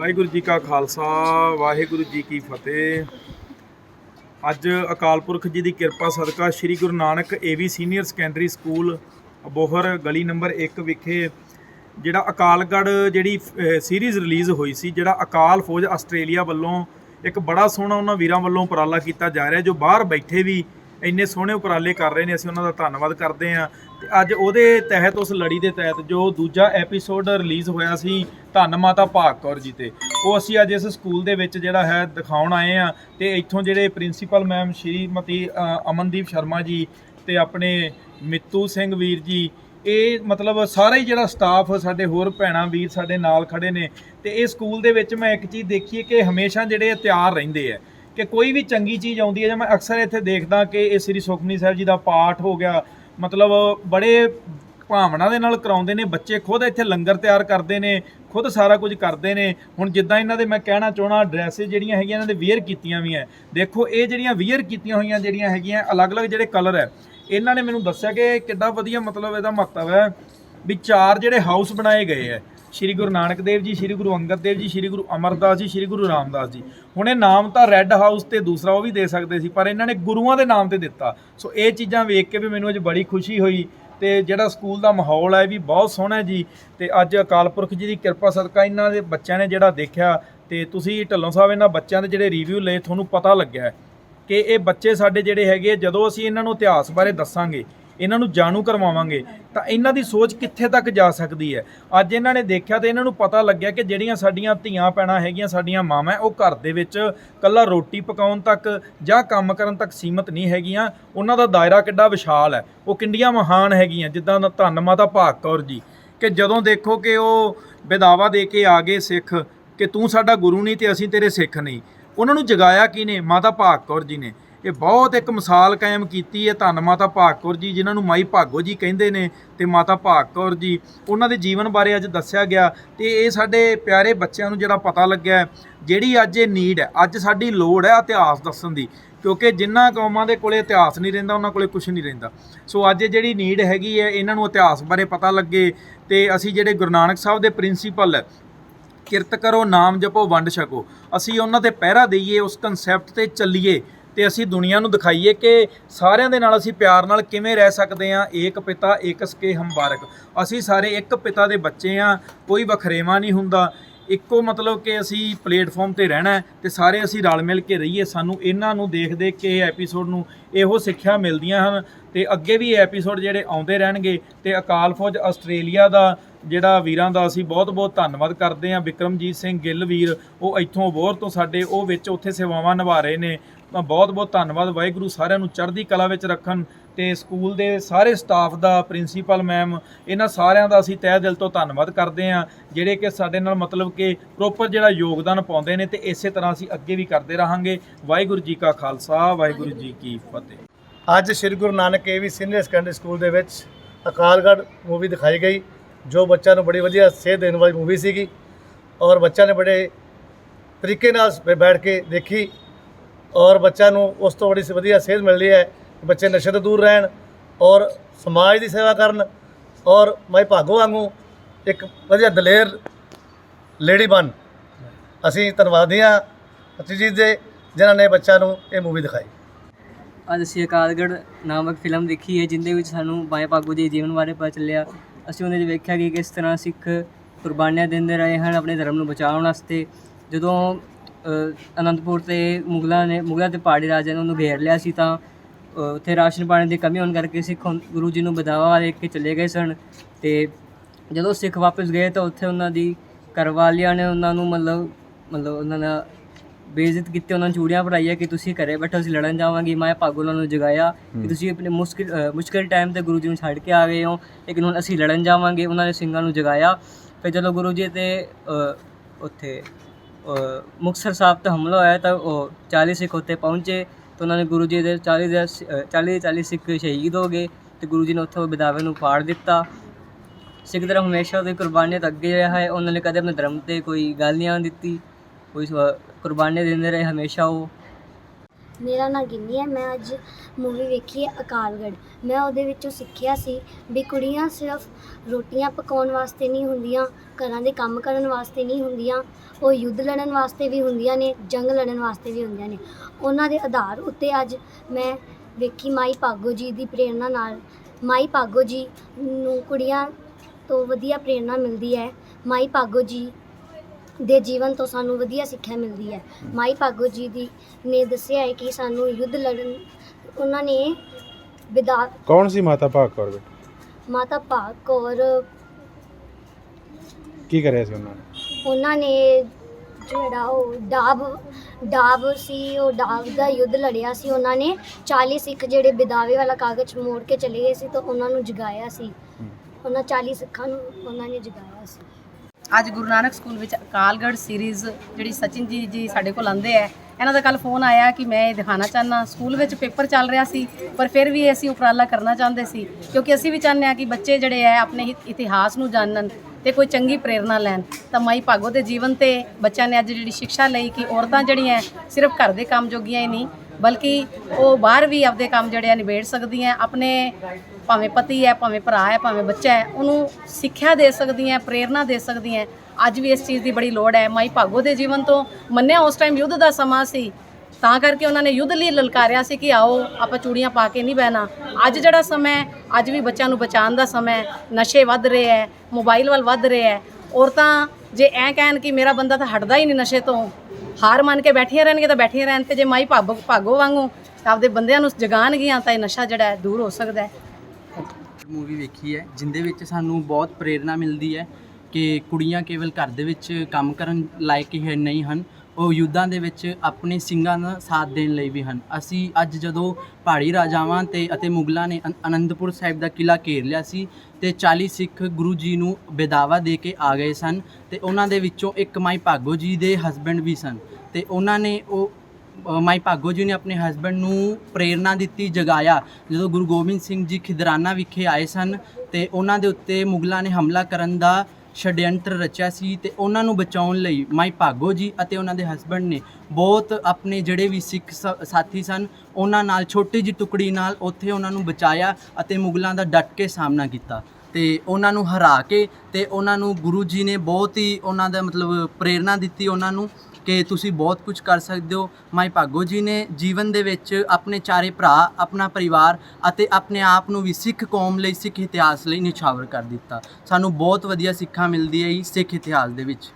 ਵਾਹਿਗੁਰੂ ਜੀ ਕਾ ਖਾਲਸਾ, ਵਾਹਿਗੁਰੂ ਜੀ ਕੀ ਫਤਿਹ। ਅੱਜ ਅਕਾਲ ਪੁਰਖ ਜੀ ਦੀ ਕਿਰਪਾ ਸਦਕਾ Shri Guru Nanak AV senior secondary school Abohar ਗਲੀ ਨੰਬਰ 1 ਵਿਖੇ, ਜਿਹੜਾ ਅਕਾਲਗੜ੍ਹ ਜਿਹੜੀ ਸੀਰੀਜ਼ ਰਿਲੀਜ਼ ਹੋਈ ਸੀ, ਜਿਹੜਾ ਅਕਾਲ ਫੌਜ ਆਸਟ੍ਰੇਲੀਆ ਵੱਲੋਂ ਇੱਕ ਬੜਾ ਸੋਹਣਾ ਉਹਨਾਂ ਵੀਰਾਂ ਵੱਲੋਂ ਉਪਰਾਲਾ ਕੀਤਾ ਜਾ ਰਿਹਾ, ਜੋ ਬਾਹਰ ਬੈਠੇ ਵੀ ਇੰਨੇ ਸੋਹਣੇ ਉਪਰਾਲੇ ਕਰ ਰਹੇ ਨੇ ਅਸੀਂ ਉਹਨਾਂ ਦਾ ਧੰਨਵਾਦ ਕਰਦੇ ਹਾਂ। ਤੇ ਅੱਜ ਉਹਦੇ ਤਹਿਤ ਉਸ ਲੜੀ ਦੇ ਤਹਿਤ ਜੋ ਦੂਜਾ ਐਪੀਸੋਡ ਰਿਲੀਜ਼ ਹੋਇਆ ਸੀ ਧੰਨ ਮਾਤਾ ਭਾਗ ਕੌਰ ਜੀ ਤੇ ਉਹ ਅਸੀਂ ਅੱਜ ਇਸ ਸਕੂਲ ਦੇ ਵਿੱਚ ਜਿਹੜਾ ਹੈ ਦਿਖਾਉਣ ਆਏ ਆ ਤੇ ਇੱਥੋਂ ਜਿਹੜੇ ਪ੍ਰਿੰਸੀਪਲ ਮੈਮ ਸ਼੍ਰੀਮਤੀ ਅ, ਅਮਨਦੀਪ ਸ਼ਰਮਾ ਜੀ ਤੇ ਆਪਣੇ ਮਿੱਤੂ ਸਿੰਘ ਵੀਰ ਜੀ ਇਹ ਮਤਲਬ ਸਾਰਾ ਹੀ ਜਿਹੜਾ ਸਟਾਫ ਸਾਡੇ ਹੋਰ ਭੈਣਾਂ ਵੀਰ ਸਾਡੇ ਨਾਲ ਖੜੇ ਨੇ। ਤੇ ਇਹ ਸਕੂਲ ਦੇ ਵਿੱਚ ਮੈਂ ਇੱਕ ਚੀਜ਼ ਦੇਖੀ ਕਿ ਹਮੇਸ਼ਾ ਜਿਹੜੇ ਤਿਆਰ ਰਹਿੰਦੇ ਆ। ਕਿ ਕੋਈ ਵੀ ਚੰਗੀ ਚੀਜ਼ ਆਉਂਦੀ ਹੈ, ਜਾਂ ਮੈਂ ਅਕਸਰ ਇੱਥੇ ਦੇਖਦਾ ਕਿ ਇਹ ਸ੍ਰੀ ਸੁਖਮਨੀ ਸਾਹਿਬ ਜੀ ਦਾ ਪਾਠ ਹੋ ਗਿਆ, ਮਤਲਬ ਬੜੇ ਭਾਵਨਾ ਦੇ ਨਾਲ ਕਰਾਉਂਦੇ ਨੇ, ਬੱਚੇ ਖੁਦ ਇੱਥੇ ਲੰਗਰ ਤਿਆਰ ਕਰਦੇ ਨੇ, ਖੁਦ ਸਾਰਾ ਕੁਝ ਕਰਦੇ ਨੇ। ਹੁਣ ਜਿੱਦਾਂ ਇਹਨਾਂ ਦੇ ਮੈਂ ਕਹਿਣਾ ਚਾਹਣਾ ਡਰੈਸ ਜਿਹੜੀਆਂ ਹੈਗੀਆਂ ਇਹਨਾਂ ਦੇ ਵੇਅਰ ਕੀਤੀਆਂ ਵੀ ਹੈ। ਦੇਖੋ, ਇਹ ਜਿਹੜੀਆਂ ਵੇਅਰ ਕੀਤੀਆਂ ਹੋਈਆਂ ਜਿਹੜੀਆਂ ਹੈਗੀਆਂ, ਅਲੱਗ-ਅਲੱਗ ਜਿਹੜੇ ਕਲਰ ਹੈ, ਇਹਨਾਂ ਨੇ ਮੈਨੂੰ ਦੱਸਿਆ ਕਿ ਕਿੱਡਾ ਵਧੀਆ ਮਤਲਬ ਇਹਦਾ ਮਹੱਤਵ ਹੈ। ਵੀ ਚਾਰ ਜਿਹੜੇ ਹਾਊਸ ਬਣਾਏ ਗਏ ਹੈ। ਸ਼੍ਰੀ ਗੁਰੂ ਨਾਨਕ ਦੇਵ ਜੀ, ਸ਼੍ਰੀ ਗੁਰੂ ਅੰਗਦ ਦੇਵ ਜੀ, ਸ਼੍ਰੀ ਗੁਰੂ ਅਮਰਦਾਸ ਜੀ, ਸ਼੍ਰੀ ਗੁਰੂ ਰਾਮਦਾਸ ਜੀ। ਹੁਣ ਇਹ ਨਾਮ ਤਾਂ ਰੈੱਡ ਹਾਊਸ ਤੇ ਦੂਸਰਾ ਉਹ ਵੀ ਦੇ ਸਕਦੇ ਸੀ, ਪਰ ਇਹਨਾਂ ਨੇ ਗੁਰੂਆਂ ਦੇ ਨਾਮ ਤੇ ਦਿੱਤਾ। ਸੋ ਇਹ ਚੀਜ਼ਾਂ ਵੇਖ ਕੇ ਵੀ ਮੈਨੂੰ ਅੱਜ ਬੜੀ ਖੁਸ਼ੀ ਹੋਈ ਤੇ ਜਿਹੜਾ ਸਕੂਲ ਦਾ ਮਾਹੌਲ ਹੈ ਇਹ ਵੀ ਬਹੁਤ ਸੋਹਣਾ ਜੀ। ਤੇ ਅੱਜ ਅਕਾਲ ਪੁਰਖ ਜੀ ਦੀ ਕਿਰਪਾ ਸਦਕਾ ਇਹਨਾਂ ਦੇ ਬੱਚਿਆਂ ਨੇ ਜਿਹੜਾ ਦੇਖਿਆ ਤੇ ਤੁਸੀਂ ਢੱਲੋਂ ਸਾਹਿਬ ਇਹਨਾਂ ਬੱਚਿਆਂ ਦੇ ਜਿਹੜੇ ਰਿਵਿਊ ਲਏ, ਤੁਹਾਨੂੰ ਪਤਾ ਲੱਗਿਆ ਕਿ ਇਹ ਬੱਚੇ ਸਾਡੇ ਜਿਹੜੇ ਹੈਗੇ ਜਦੋਂ ਅਸੀਂ ਇਹਨਾਂ ਨੂੰ ਇਤਿਹਾਸ ਬਾਰੇ ਦੱਸਾਂਗੇ ਇਹਨਾਂ ਨੂੰ ਜਾਣੂ ਕਰਵਾਵਾਂਗੇ, ਤਾਂ ਇਹਨਾਂ ਦੀ ਸੋਚ ਕਿੱਥੇ ਤੱਕ ਜਾ ਸਕਦੀ ਹੈ? ਅੱਜ ਇਹਨਾਂ ਨੇ ਦੇਖਿਆ ਤੇ ਇਹਨਾਂ ਨੂੰ ਪਤਾ ਲੱਗਿਆ ਕਿ ਜਿਹੜੀਆਂ ਸਾਡੀਆਂ ਧੀਆਂ ਪੈਣਾ ਹੈਗੀਆਂ, ਸਾਡੀਆਂ ਮਾਵਾਂ, ਉਹ ਘਰ ਦੇ ਵਿੱਚ ਕੱਲਾ ਰੋਟੀ ਪਕਾਉਣ ਤੱਕ ਜਾਂ ਕੰਮ ਕਰਨ ਤੱਕ ਸੀਮਤ ਨਹੀਂ ਹੈਗੀਆਂ, ਉਹਨਾਂ ਦਾ ਦਾਇਰਾ ਕਿੱਡਾ ਵਿਸ਼ਾਲ ਹੈ। ਉਹ ਕਿੰਡੀਆਂ ਮਹਾਨ ਹੈਗੀਆਂ, ਜਿੱਦਾਂ ਦਾ ਧੰਨ ਮਾਤਾ ਭਾਗ ਕੌਰ ਜੀ, ਕਿ ਜਦੋਂ ਦੇਖੋ ਕਿ ਉਹ ਵਿਦਾਵਾ ਦੇ ਕੇ ਆ ਗਏ ਸਿੱਖ, ਕਿ ਤੂੰ ਸਾਡਾ ਗੁਰੂ ਨਹੀਂ ਤੇ ਅਸੀਂ ਤੇਰੇ ਸਿੱਖ ਨਹੀਂ। ਉਹਨਾਂ ਨੂੰ ਜਗਾਇਆ ਕਿਨੇ ਮਾਤਾ ਭਾਗ ਕੌਰ ਜੀ ਨੇ। ਇਹ ਬਹੁਤ ਇੱਕ ਮਿਸਾਲ ਕਾਇਮ ਕੀਤੀ ਹੈ ਧੰਨ ਮਾਤਾ ਭਾਗ ਕੌਰ ਜੀ, ਜਿਨ੍ਹਾਂ ਨੂੰ ਮਾਈ ਭਾਗੋ ਜੀ ਕਹਿੰਦੇ ਨੇ ਤੇ ਮਾਤਾ ਭਾਗ ਕੌਰ ਜੀ। ਉਹਨਾਂ ਦੇ ਜੀਵਨ ਬਾਰੇ ਅੱਜ ਦੱਸਿਆ ਗਿਆ ਤੇ ਇਹ ਸਾਡੇ ਪਿਆਰੇ ਬੱਚਿਆਂ ਨੂੰ ਜਿਹੜਾ ਪਤਾ ਲੱਗਿਆ ਜਿਹੜੀ ਅੱਜ ਇਹ ਨੀਡ ਹੈ, ਅੱਜ ਸਾਡੀ ਲੋੜ ਹੈ ਇਤਿਹਾਸ ਦੱਸਣ ਦੀ। ਕਿਉਂਕਿ ਜਿਨ੍ਹਾਂ ਕੌਮਾਂ ਦੇ ਕੋਲੇ ਇਤਿਹਾਸ ਨਹੀਂ ਰਹਿੰਦਾ, ਉਹਨਾਂ ਕੋਲੇ ਕੁਝ ਨਹੀਂ ਰਹਿੰਦਾ। ਸੋ ਅੱਜ ਇਹ ਜਿਹੜੀ ਨੀਡ ਹੈਗੀ ਹੈ, ਇਹਨਾਂ ਨੂੰ ਇਤਿਹਾਸ ਬਾਰੇ ਪਤਾ ਲੱਗੇ ਤੇ ਅਸੀਂ ਜਿਹੜੇ ਗੁਰੂ ਨਾਨਕ ਸਾਹਿਬ ਦੇ ਪ੍ਰਿੰਸੀਪਲ ਹੈ, ਕਿਰਤ ਕਰੋ, ਨਾਮ ਜਪੋ, ਵੰਡ ਛਕੋ। ਅਸੀਂ ਉਹਨਾਂ ਤੇ ਪਹਿਰਾ ਦਈਏ, ਉਸ ਕਨਸੈਪਟ ਤੇ ਚੱਲੀਏ। ਤੇ ਅਸੀਂ ਦੁਨੀਆ ਨੂੰ ਦਿਖਾਈਏ ਕਿ ਸਾਰਿਆਂ ਦੇ ਨਾਲ ਅਸੀਂ ਪਿਆਰ ਨਾਲ ਕਿਵੇਂ ਰਹਿ ਸਕਦੇ ਹਾਂ। ਏਕ ਪਿਤਾ, ਏਕ ਸਕੇ ਹਮਬਾਰਕ। ਅਸੀਂ ਸਾਰੇ ਇੱਕ ਪਿਤਾ ਦੇ ਬੱਚੇ ਆ ਕੋਈ ਵਖਰੇਵਾ ਨਹੀਂ ਹੁੰਦਾ। ਇੱਕੋ ਮਤਲਬ ਕਿ ਅਸੀਂ ਪਲੇਟਫਾਰਮ ਤੇ ਰਹਿਣਾ ਹੈ ਤੇ ਸਾਰੇ ਅਸੀਂ ਰਲ ਮਿਲ ਕੇ ਰਹੀਏ। ਸਾਨੂੰ ਇਹਨਾਂ ਨੂੰ ਦੇਖ ਦੇਖ ਕੇ ਇਹ ਐਪੀਸੋਡ ਨੂੰ ਇਹੋ ਸਿੱਖਿਆ ਮਿਲਦੀਆਂ ਹਨ ਤੇ ਅੱਗੇ ਵੀ ਇਹ ਐਪੀਸੋਡ ਜਿਹੜੇ ਆਉਂਦੇ ਰਹਿਣਗੇ ਤੇ ਅਕਾਲ ਫੌਜ ਆਸਟ੍ਰੇਲੀਆ ਦਾ ਜਿਹੜਾ ਵੀਰਾਂ ਦਾ ਅਸੀਂ ਬਹੁਤ-ਬਹੁਤ ਧੰਨਵਾਦ ਕਰਦੇ ਹਾਂ। ਵਿਕਰਮਜੀਤ ਸਿੰਘ ਗਿੱਲ ਵੀਰ, ਉਹ ਇੱਥੋਂ ਅਬੋਹਰ ਤੋਂ ਸਾਡੇ, ਉਹ ਵਿੱਚ ਉੱਥੇ ਸੇਵਾਵਾਂ ਨਿਭਾ ਰਹੇ ਨੇ। ਤਾਂ ਬਹੁਤ-ਬਹੁਤ ਧੰਨਵਾਦ। ਵਾਹਿਗੁਰੂ ਸਾਰਿਆਂ ਨੂੰ ਚੜ੍ਹਦੀ ਕਲਾ ਵਿੱਚ ਰੱਖਣ ਤੇ ਸਕੂਲ ਦੇ ਸਾਰੇ ਸਟਾਫ ਦਾ, ਪ੍ਰਿੰਸੀਪਲ ਮੈਮ, ਇਹਨਾਂ ਸਾਰਿਆਂ ਦਾ ਅਸੀਂ ਤਹਿ ਦਿਲ ਤੋਂ ਧੰਨਵਾਦ ਕਰਦੇ ਹਾਂ, ਜਿਹੜੇ ਕਿ ਸਾਡੇ ਨਾਲ ਮਤਲਬ ਕਿ ਪ੍ਰੋਪਰ ਜਿਹੜਾ ਯੋਗਦਾਨ ਪਾਉਂਦੇ ਨੇ ਤੇ ਇਸੇ ਤਰ੍ਹਾਂ ਅਸੀਂ ਅੱਗੇ ਵੀ ਕਰਦੇ ਰਹਾਂਗੇ। ਵਾਹਿਗੁਰੂ ਜੀ ਕਾ ਖਾਲਸਾ, ਵਾਹਿਗੁਰੂ ਜੀ ਕੀ ਫਤਿਹ। ਅੱਜ Shri Guru Nanak AV senior secondary school ਦੇ ਵਿੱਚ ਅਕਾਲਗੜ੍ਹ ਮੂਵੀ ਦਿਖਾਈ ਗਈ। ਜੋ ਬੱਚਿਆਂ ਨੂੰ ਬੜੀ ਵਧੀਆ ਸੇਧ ਦੇਣ ਵਾਲੀ ਮੂਵੀ ਸੀਗੀ ਔਰ ਬੱਚਿਆਂ ਨੇ ਬੜੇ ਤਰੀਕੇ ਨਾਲ ਬੈਠ ਕੇ ਦੇਖੀ ਔਰ ਬੱਚਿਆਂ ਨੂੰ ਉਸ ਤੋਂ ਬੜੀ ਵਧੀਆ ਸੇਧ ਮਿਲਦੀ ਹੈ ਬੱਚੇ ਨਸ਼ੇ ਤੋਂ ਦੂਰ ਰਹਿਣ ਔਰ ਸਮਾਜ ਦੀ ਸੇਵਾ ਕਰਨ ਔਰ ਮਾਈ ਭਾਗੋ ਵਾਂਗੂ ਇੱਕ ਵਧੀਆ ਦਲੇਰ ਲੇਡੀ ਬਣ। ਅਸੀਂ ਧੰਨਵਾਦੀ ਹਾਂ ਅਤੀ ਦੇ ਜਿਨ੍ਹਾਂ ਨੇ ਬੱਚਿਆਂ ਨੂੰ ਇਹ ਮੂਵੀ ਦਿਖਾਈ। ਅੱਜ ਅਸੀਂ ਅਕਾਲਗੜ੍ਹ ਨਾਮਕ ਫਿਲਮ ਦੇਖੀ ਹੈ, ਜਿੰਦੇ ਵਿੱਚ ਸਾਨੂੰ ਬਾਏ ਭਾਗੋ ਦੇ ਜੀਵਨ ਬਾਰੇ ਪਤਾ ਚੱਲਿਆ। ਅਸੀਂ ਉਹਦੇ 'ਚ ਵੇਖਿਆ ਕਿ ਕਿਸ ਤਰ੍ਹਾਂ ਸਿੱਖ ਕੁਰਬਾਨੀਆਂ ਦਿੰਦੇ ਰਹੇ ਹਨ ਆਪਣੇ ਧਰਮ ਨੂੰ ਬਚਾਉਣ ਵਾਸਤੇ, ਜਦੋਂ ਅਨੰਦਪੁਰ ਤੇ ਮੁਗਲਾਂ ਨੇ, ਮੁਗਲਾਂ ਤੇ ਪਹਾੜੀ ਰਾਜਿਆਂ ਨੇ ਉਹਨੂੰ ਘੇਰ ਲਿਆ ਸੀ ਤਾਂ ਉੱਥੇ ਰਾਸ਼ਨ ਪਾਣੀ ਦੀ ਕਮੀ ਹੋਣ ਕਰਕੇ ਸਿੱਖ ਗੁਰੂ ਜੀ ਨੂੰ ਬਦਾਵਾ ਦੇ ਕੇ ਚਲੇ ਗਏ ਸਨ ਤੇ ਜਦੋਂ ਸਿੱਖ ਵਾਪਸ ਗਏ ਤਾਂ ਉੱਥੇ ਉਹਨਾਂ ਦੀ ਘਰਵਾਲੀਆਂ ਨੇ ਉਹਨਾਂ ਨੂੰ ਮਤਲਬ ਮਤਲਬ ਉਹਨਾਂ ਦਾ ਬੇਇੱਜ਼ਤ ਕੀਤੀ ਉਹਨਾਂ ਨੂੰ ਚੂੜੀਆਂ ਭਰਾਈਆਂ ਕਿ ਤੁਸੀਂ ਘਰੇ ਬੈਠੋ ਅਸੀਂ ਲੜਨ ਜਾਵਾਂਗੇ ਮੈਂ ਭਾਗੋ ਉਹਨਾਂ ਨੂੰ ਜਗਾਇਆ ਕਿ ਤੁਸੀਂ ਆਪਣੇ ਮੁਸ਼ਕਿਲ ਮੁਸ਼ਕਿਲ ਟਾਈਮ ਤੇ ਗੁਰੂ ਜੀ ਨੂੰ ਛੱਡ ਕੇ ਆ ਗਏ ਹੋ ਲੇਕਿਨ ਹੁਣ ਅਸੀਂ ਲੜਨ ਜਾਵਾਂਗੇ ਉਹਨਾਂ ਨੇ ਸਿੰਘਾਂ ਨੂੰ ਜਗਾਇਆ। ਫਿਰ ਜਦੋਂ ਗੁਰੂ ਜੀ ਤੇ ਉੱਥੇ ਅ, ਮੁਕਤਸਰ ਸਾਹਿਬ ਤੇ ਹਮਲਾ ਹੋਇਆ ਤਾਂ ਉਹ 40 ਸਿੱਖ ਉੱਥੇ ਪਹੁੰਚੇ ਤਾਂ ਉਹਨਾਂ ਨੇ ਗੁਰੂ ਜੀ ਦੇ 40 ਦੇ 40 40 ਸਿੱਖ ਸ਼ਹੀਦ ਹੋ ਗਏ ਤੇ ਗੁਰੂ ਜੀ ਨੇ ਉੱਥੋਂ ਵਿਦਾਵੇ ਨੂੰ ਫਾੜ ਦਿੱਤਾ। ਸਿੱਖ ਧਰਮ ਹਮੇਸ਼ਾ ਉਹਦੀ ਕੁਰਬਾਨੀਆਂ ਤੋਂ ਅੱਗੇ ਰਿਹਾ ਹੈ ਉਹਨਾਂ ਨੇ ਕਦੇ ਆਪਣੇ ਧਰਮ ਤੇ ਕੋਈ ਗੱਲ ਨਹੀਂ ਆਉਣ ਦਿੱਤੀ। ਕੋਈ ਸਵਾ- ਕੁਰਬਾਨੀਆਂ ਦਿੰਦੇ ਰਹੇ ਹਮੇਸ਼ਾ ਉਹ। ਮੇਰਾ ਨਾਂ ਗਿੰਨੀ ਹੈ, ਮੈਂ ਅੱਜ ਮੂਵੀ ਵੇਖੀ ਹੈ ਅਕਾਲਗੜ੍ਹ। ਮੈਂ ਉਹਦੇ ਵਿੱਚੋਂ ਸਿੱਖਿਆ ਸੀ ਵੀ ਕੁੜੀਆਂ ਸਿਰਫ ਰੋਟੀਆਂ ਪਕਾਉਣ ਵਾਸਤੇ ਨਹੀਂ ਹੁੰਦੀਆਂ, ਘਰਾਂ ਦੇ ਕੰਮ ਕਰਨ ਵਾਸਤੇ ਨਹੀਂ ਹੁੰਦੀਆਂ, ਉਹ ਯੁੱਧ ਲੜਨ ਵਾਸਤੇ ਵੀ ਹੁੰਦੀਆਂ ਨੇ, ਜੰਗ ਲੜਨ ਵਾਸਤੇ ਵੀ ਹੁੰਦੀਆਂ ਨੇ। ਉਹਨਾਂ ਦੇ ਆਧਾਰ ਉੱਤੇ ਅੱਜ ਮੈਂ ਵੇਖੀ ਮਾਈ ਭਾਗੋ ਜੀ ਦੀ ਪ੍ਰੇਰਣਾ ਨਾਲ। ਮਾਈ ਭਾਗੋ ਜੀ ਨੂੰ ਕੁੜੀਆਂ ਤੋਂ ਵਧੀਆ ਪ੍ਰੇਰਣਾ ਮਿਲਦੀ ਹੈ। ਮਾਈ ਭਾਗੋ ਜੀ ਦੇ ਜੀਵਨ ਤੋਂ ਸਾਨੂੰ ਵਧੀਆ ਸਿੱਖਿਆ ਮਿਲਦੀ ਹੈ। ਮਾਈ ਭਾਗੋ ਜੀ ਦੀ ਨੇ ਦੱਸਿਆ ਹੈ ਕਿ ਸਾਨੂੰ ਯੁੱਧ ਲੜਨ ਉਹਨਾਂ ਨੇ ਵਿਦਾ ਕੌਣ ਸੀ ਮਾਤਾ ਭਾਗ ਕੌਰ ਬੇਟਾ? ਮਾਤਾ ਭਾਗ ਕੌਰ ਕੀ ਕਰਿਆ ਸੀ ਉਹਨਾਂ ਨੇ? ਉਹਨਾਂ ਨੇ ਜਿਹੜਾ ਉਹ ਡਾਬ ਡਾਬ ਸੀ ਉਹ ਡਾਬ ਦਾ ਯੁੱਧ ਲੜਿਆ ਸੀ। ਉਹਨਾਂ ਨੇ 40 ਸਿੱਖ ਜਿਹੜੇ ਬਿਦਾਵੇ ਵਾਲਾ ਕਾਗਜ਼ ਮੋੜ ਕੇ ਚਲੇ ਗਏ ਸੀ ਤਾਂ ਉਹਨਾਂ ਨੂੰ ਜਗਾਇਆ ਸੀ। ਉਹਨਾਂ 40 ਸਿੱਖਾਂ ਨੂੰ ਉਹਨਾਂ ਨੇ ਜਗਾਇਆ ਸੀ। ਅੱਜ ਗੁਰੂ ਨਾਨਕ ਸਕੂਲ ਵਿੱਚ ਅਕਾਲਗੜ੍ਹ ਸੀਰੀਜ਼ ਜਿਹੜੀ ਸਚਿਨ ਜੀ ਜੀ ਸਾਡੇ ਕੋਲ ਆਂਦੇ ਹੈ ਇਹਨਾਂ ਦਾ ਕੱਲ ਫੋਨ ਆਇਆ ਕਿ ਮੈਂ ਇਹ ਦਿਖਾਣਾ ਚਾਹਨਾ ਸਕੂਲ ਵਿੱਚ ਪੇਪਰ ਚੱਲ ਰਿਹਾ ਸੀ, ਪਰ ਫਿਰ ਵੀ ਅਸੀਂ ਉਪਰਾਲਾ ਕਰਨਾ ਚਾਹੁੰਦੇ ਸੀ, ਕਿਉਂਕਿ ਅਸੀਂ ਵੀ ਚਾਹੁੰਦੇ ਹਾਂ ਕਿ ਬੱਚੇ ਜਿਹੜੇ ਹੈ ਆਪਣੇ ਇਤਿਹਾਸ ਨੂੰ ਜਾਣਨ ਤੇ ਕੋਈ ਚੰਗੀ ਪ੍ਰੇਰਣਾ ਲੈਣ। ਤਾਂ ਮਾਈ ਭਾਗੋ ਦੇ ਜੀਵਨ ਤੇ ਬੱਚਿਆਂ ਨੇ ਅੱਜ ਜਿਹੜੀ ਸਿੱਖਿਆ ਲਈ ਕਿ ਔਰਤਾਂ ਜਿਹੜੀਆਂ ਸਿਰਫ ਘਰ ਦੇ ਕੰਮ ਜੋਗੀਆਂ ਹੀ ਨਹੀਂ ਬਲਕਿ ਉਹ ਬਾਹਰ ਵੀ ਆਪਦੇ ਕੰਮ ਜਿਹੜੇ ਆ ਨਿਬੇੜ ਸਕਦੀਆਂ ਆਪਣੇ ਭਾਵੇਂ ਪਤੀ ਹੈ, ਭਾਵੇਂ ਭਰਾ ਹੈ, ਭਾਵੇਂ ਬੱਚਾ ਹੈ, ਉਹਨੂੰ ਸਿੱਖਿਆ ਦੇ ਸਕਦੀ ਹੈ ਪ੍ਰੇਰਣਾ ਦੇ ਸਕਦੀ ਹੈ। ਅੱਜ ਵੀ ਇਸ ਚੀਜ਼ ਦੀ ਬੜੀ ਲੋੜ ਹੈ। ਮਾਈ ਭਾਗੋ ਦੇ ਜੀਵਨ ਤੋਂ ਮੰਨਿਆ ਉਸ ਟਾਈਮ ਯੁੱਧ ਦਾ ਸਮਾਂ ਸੀ। ਤਾਂ ਕਰਕੇ ਉਹਨਾਂ ਨੇ ਯੁੱਧ ਲਈ ਲਲਕਾਰਿਆ ਸੀ ਕਿ ਆਓ, ਆਪਾਂ ਚੂੜੀਆਂ ਪਾ ਕੇ ਨਹੀਂ ਬਹਿਣਾ। ਅੱਜ ਜਿਹੜਾ ਸਮਾਂ ਹੈ, ਅੱਜ ਵੀ ਬੱਚਿਆਂ ਨੂੰ ਬਚਾਉਣ ਦਾ ਸਮਾਂ ਹੈ। ਨਸ਼ੇ ਵੱਧ ਰਹੇ ਹੈ, ਮੋਬਾਈਲ ਵੱਲ ਵੱਧ ਰਹੇ ਹੈ। ਔਰਤਾਂ ਜੇ ਐਂ ਕਹਿਣ ਕਿ ਮੇਰਾ ਬੰਦਾ ਤਾਂ ਹਟਦਾ ਹੀ ਨਹੀਂ ਨਸ਼ੇ ਤੋਂ ਹਾਰ ਮੰਨ ਕੇ ਬੈਠੀਆਂ ਰਹਿਣਗੇ ਤਾਂ ਬੈਠੀਆਂ ਰਹਿਣ ਤੇ ਜੇ ਮਾਈ ਭਾਗੋ ਭਾਗੋ ਵਾਂਗੂ ਆਪਦੇ ਬੰਦਿਆਂ ਨੂੰ ਜਗਾਣਗੀਆਂ ਤਾਂ ਇਹ ਨਸ਼ਾ ਜਿਹੜਾ ਹੈ ਦੂਰ ਹੋ ਸਕਦਾ ਹੈ। ਮੂਵੀ ਵੇਖੀ ਹੈ, ਜਿੰਦੇ ਵਿੱਚ ਸਾਨੂੰ ਬਹੁਤ ਪ੍ਰੇਰਣਾ ਮਿਲਦੀ ਹੈ ਕਿ ਕੁੜੀਆਂ ਕੇਵਲ ਘਰ ਦੇ ਵਿੱਚ ਕੰਮ ਕਰਨ ਲਾਇਕ ਹੀ ਨਹੀਂ ਹਨ। ਉਹ ਯੁੱਧਾਂ ਦੇ ਵਿੱਚ ਆਪਣੇ ਸਿੰਘਾਂ ਦਾ ਸਾਥ ਦੇਣ ਲਈ ਵੀ ਹਨ। ਅਸੀਂ ਅੱਜ ਜਦੋਂ ਪਹਾੜੀ ਰਾਜਾਵਾਂ ਤੇ ਅਤੇ ਮੁਗਲਾਂ ਨੇ ਅਨ- ਅਨੰਦਪੁਰ ਸਾਹਿਬ ਦਾ ਕਿਲਾ ਘੇਰ ਲਿਆ ਸੀ ਤੇ 40 ਸਿੱਖ ਗੁਰੂ ਜੀ ਨੂੰ ਬੇਦਾਵਾ ਦੇ ਕੇ ਆ ਗਏ ਸਨ ਤੇ ਉਹਨਾਂ ਦੇ ਵਿੱਚੋਂ ਇੱਕ ਮਾਈ ਭਾਗੋ ਜੀ ਦੇ ਹਸਬੰਡ ਵੀ ਸਨ ਤੇ ਉਹਨਾਂ ਨੇ ਉਹ ਅ, ਮਾਈ ਭਾਗੋ ਜੀ ਨੇ ਆਪਣੇ ਹਸਬੰਡ ਨੂੰ ਪ੍ਰੇਰਣਾ ਦਿੱਤੀ ਜਗਾਇਆ। ਜਦੋਂ ਗੁਰੂ ਗੋਬਿੰਦ ਸਿੰਘ ਜੀ ਖਿਦਰਾਨਾ ਵਿਖੇ ਆਏ ਸਨ ਤੇ ਉਹਨਾਂ ਦੇ ਉੱਤੇ ਮੁਗਲਾਂ ਨੇ ਹਮਲਾ ਕਰਨ ਦਾ ਛਡਯੰਤਰ ਰਚਿਆ ਸੀ ਤੇ ਉਹਨਾਂ ਨੂੰ ਬਚਾਉਣ ਲਈ ਮਾਈ ਭਾਗੋ ਜੀ ਅਤੇ ਉਹਨਾਂ ਦੇ ਹਸਬੰਡ ਨੇ ਬਹੁਤ ਆਪਣੇ ਜਿਹੜੇ ਵੀ ਸਿੱਖ ਸ- ਸਾਥੀ ਸਨ, ਉਹਨਾਂ ਨਾਲ ਛੋਟੀ ਜਿਹੀ ਟੁਕੜੀ ਨਾਲ ਉੱਥੇ ਉਹਨਾਂ ਨੂੰ ਬਚਾਇਆ ਅਤੇ ਮੁਗਲਾਂ ਦਾ ਡਟ ਕੇ ਸਾਹਮਣਾ ਕੀਤਾ ਤੇ ਉਹਨਾਂ ਨੂੰ ਹਰਾ ਕੇ ਤੇ ਉਹਨਾਂ ਨੂੰ ਗੁਰੂ ਜੀ ਨੇ ਬਹੁਤ ਹੀ ਉਹਨਾਂ ਦਾ ਮਤਲਬ ਪ੍ਰੇਰਣਾ ਦਿੱਤੀ ਉਹਨਾਂ ਨੂੰ ਕਿ ਤੁਸੀਂ ਬਹੁਤ ਕੁਝ ਕਰ ਸਕਦੇ ਹੋ। ਮਾਈ ਭਾਗੋ ਜੀ ਨੇ ਜੀਵਨ ਦੇ ਵਿੱਚ ਆਪਣੇ ਚਾਰੇ ਭਰਾ, ਆਪਣਾ ਪਰਿਵਾਰ ਅਤੇ ਆਪਣੇ ਆਪ ਨੂੰ ਵੀ ਸਿੱਖ ਕੌਮ ਲਈ, ਸਿੱਖ ਇਤਿਹਾਸ ਲਈ ਨਿਛਾਵਰ ਕਰ ਦਿੱਤਾ। ਸਾਨੂੰ ਬਹੁਤ ਵਧੀਆ ਸਿੱਖਾਂ ਮਿਲਦੀ ਹੈ ਸਿੱਖ ਇਤਿਹਾਸ ਦੇ ਵਿੱਚ।